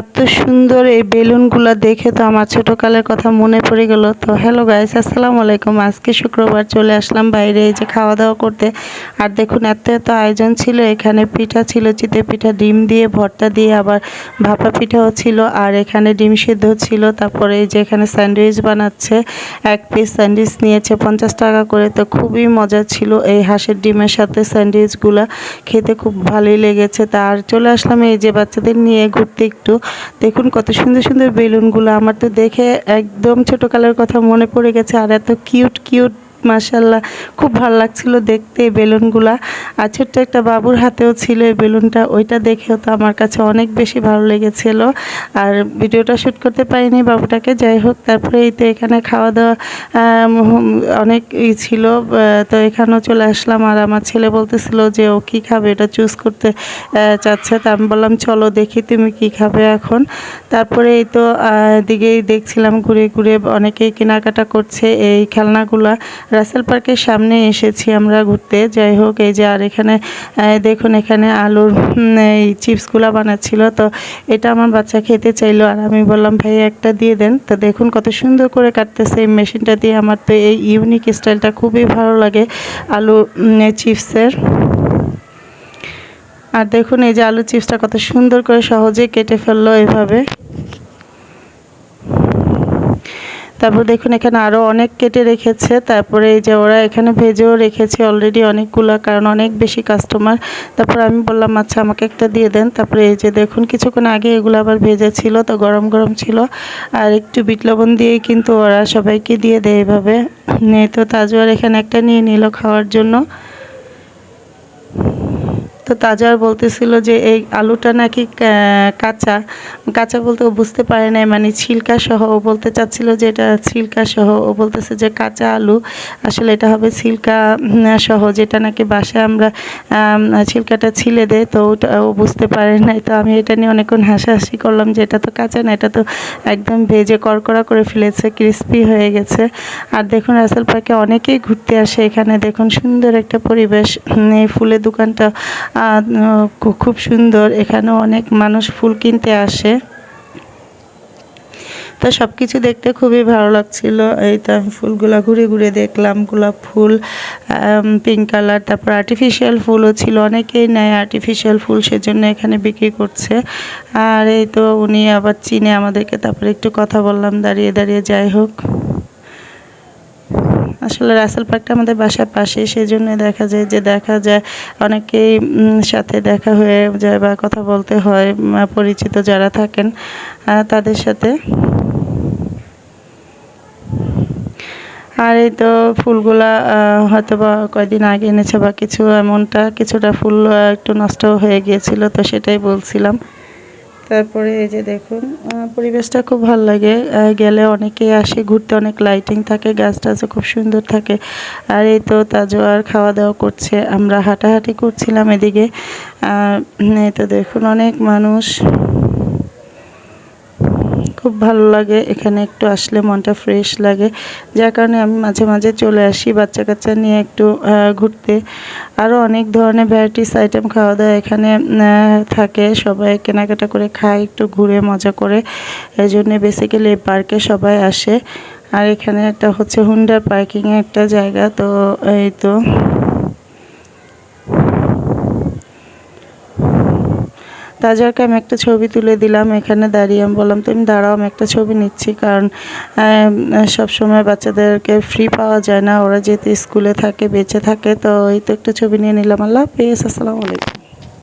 এত সুন্দর এই বেলুনগুলো দেখে তো আমার ছোটোকালের কথা মনে পড়ে গেল। তো হ্যালো গাইস আসসালামু আলাইকুম। আজকে শুক্রবার চলে আসলাম বাইরে এই যে খাওয়া দাওয়া করতে। আর দেখুন, এত এত আয়োজন ছিল। এখানে পিঠা ছিল, চিতে পিঠা, ডিম দিয়ে, ভর্তা দিয়ে, আবার ভাপা পিঠাও ছিল, আর এখানে ডিম সিদ্ধ ছিল। তারপরে এই যে এখানে স্যান্ডউইচ বানাচ্ছে, এক পিস স্যান্ডউইচ নিয়েছে পঞ্চাশ টাকা করে। তো খুবই মজা ছিল এই হাঁসের ডিমের সাথে স্যান্ডউইচগুলো। খেতে খুব ভালোই লেগেছে। তার চলে আসলাম এই যে বাচ্চাদের নিয়ে ঘুরতে একটু। দেখুন কত সুন্দর সুন্দর বেলুনগুলো। আমার তো দেখে একদম ছোটোকালের কথা মনে পড়ে গেছে, আর এত কিউট কিউট মাসাল্লাহ খুব ভালো লাগছিল দেখতে এই বেলুনগুলা। আর ছোট্ট একটা বাবুর হাতেও ছিল এই বেলুনটা, ওইটা দেখেও তো আমার কাছে অনেক বেশি ভালো লেগেছিল। আর ভিডিওটা শ্যুট করতে পারিনি বাবুটাকে, যাই হোক, তারপরে এই তো এখানে খাওয়া দাওয়া অনেক ই ছিল তো এখানেও চলে আসলাম। আর আমার ছেলে বলতেছিল যে, ও কী খাবে? এটা চুজ করতে চাচ্ছে। তা আমি বললাম, চলো দেখি তুমি কি খাবে এখন। তারপরে এই তো দিকেই দেখছিলাম ঘুরে ঘুরে অনেকেই কেনাকাটা করছে এই খেলনাগুলা। রাসেল পার্কের সামনে এসেছি আমরা ঘুরতে। যাই হোক, এই যে আর এখানে দেখুন এখানে আলুর এই চিপসগুলো বানাচ্ছিল। তো এটা আমার বাচ্চা খেতে চাইলো আর আমি বললাম, ভাই, একটা দিয়ে দেন। তো দেখুন কত সুন্দর করে কাটতেছে এই মেশিনটা দিয়ে। আমার তো এই ইউনিক স্টাইলটা খুবই ভালো লাগে আলু চিপসের। আর দেখুন এই যে আলু চিপসটা কত সুন্দর করে সহজে কেটে ফেলল এভাবে। তারপর দেখুন, এখানে আরও অনেক কেটে রেখেছে। তারপরে এই যে ওরা এখানে ভেজেও রেখেছে অলরেডি অনেকগুলো, কারণ অনেক বেশি কাস্টমার তারপর আমি বললাম আচ্ছা আমাকে একটা দিয়ে দেন। তারপরে এই যে দেখুন, কিছুক্ষণ আগে এগুলো আবার ভেজে ছিল, তো গরম গরম ছিল। আর একটু বিট লবণ দিয়েই কিন্তু ওরা সবাইকে দিয়ে দেয় এভাবে। তো তাজওয়ার এখানে একটা নিয়ে নিল খাওয়ার জন্য। তো তাজার বলতেছিল যে এই আলুটা নাকি কাঁচা। কাঁচা বলতে ও বুঝতে পারে নাই মানে ছিলকা সহ। ও বলতে চাচ্ছিল যে এটা ছিলকা সহ। ও বলতেছে যে কাঁচা আলু, আসলে এটা হবে ছিলকা সহ, যেটা নাকি বাসায় আমরা ছিলকাটা ছিলে দেয় তো ওটা ও বুঝতে পারে নাই। তো আমি এটা নিয়ে অনেকক্ষণ হাসাহাসি করলাম যে এটা তো কাঁচা না, এটা তো একদম ভেজে কড়কড়া করে ফেলেছে, ক্রিস্পি হয়ে গেছে। আর দেখুন, রাসেল পার্কে অনেকেই ঘুরতে আসে এখানে। দেখুন, সুন্দর একটা পরিবেশ। এই ফুলের দোকানটা খুব সুন্দর। এখানে অনেক মানুষ ফুল কিনতে আসে। তো সব কিছু দেখতে খুবই ভালো লাগছিল। এই তো আমি ফুলগুলো ঘুরে ঘুরে দেখলাম, গোলাপ ফুল পিঙ্ক কালার তারপর আর্টিফিশিয়াল ফুলও ছিল। অনেকেই নেয় আর্টিফিশিয়াল ফুল, সেজন্য এখানে বিক্রি করছে। আর এই তো উনি আবার চিনে আমাদেরকে তারপরে একটু কথা বললাম, দাঁড়িয়ে দাঁড়িয়ে যাই হোক। আসলে রাসেল পার্কটা আমাদের বাসার পাশে, সেজন্য দেখা যায় যে দেখা যায় অনেকেই সাথে দেখা হয়ে যায় বা কথা বলতে হয় পরিচিত যারা থাকেন তাদের সাথে। আর এই তো ফুলগুলা হয়তো বা কয়দিন আগে এনেছে বা কিছু, এমনটা কিছুটা ফুল একটু নষ্ট হয়ে গিয়েছিল, তো সেটাই বলছিলাম। তারপরে এই যে দেখুন পরিবেশটা খুব ভালো লাগে। গেলে অনেকেই আসে, ঘুরতে অনেক লাইটিং থাকে, গাছ টাছও খুব সুন্দর থাকে। আর এই তো তাজোয়ার খাওয়া দাওয়া করছে। আমরা হাঁটাহাঁটি করছিলাম এদিকে। এই তো দেখুন অনেক মানুষ। খুব ভালো লাগে। এখানে একটু আসলে মনটা ফ্রেশ লাগে। যার কারণে আমি মাঝে মাঝে চলে আসি বাচ্চা কাচ্চা নিয়ে একটু ঘুরতে। আরও অনেক ধরনের ভ্যারাইটিস আইটেম খাওয়া দাওয়া এখানে থাকে। সবাই কেনাকাটা করে খায়, একটু ঘুরে, মজা করে। এই জন্যে বেসিক্যালি এই পার্কে সবাই আসে। আর এখানে একটা হচ্ছে হুন্ডার পার্কিংয়ের একটা জায়গা, তো এই তো। তাজারকে আমি একটা ছবি তুলে দিলাম, এখানে দাঁড়িয়ে আমি বললাম, তুমি দাঁড়াও, আমি একটা ছবি নিচ্ছি। কারণ সব সময় বাচ্চাদেরকে ফ্রি পাওয়া যায় না। ওরা যেহেতু স্কুলে থাকে, বেঁচে থাকে, তো এই তো একটা ছবি নিয়ে নিলাম। আল্লাহ পেয়েস আসসালামু আলাইকুম।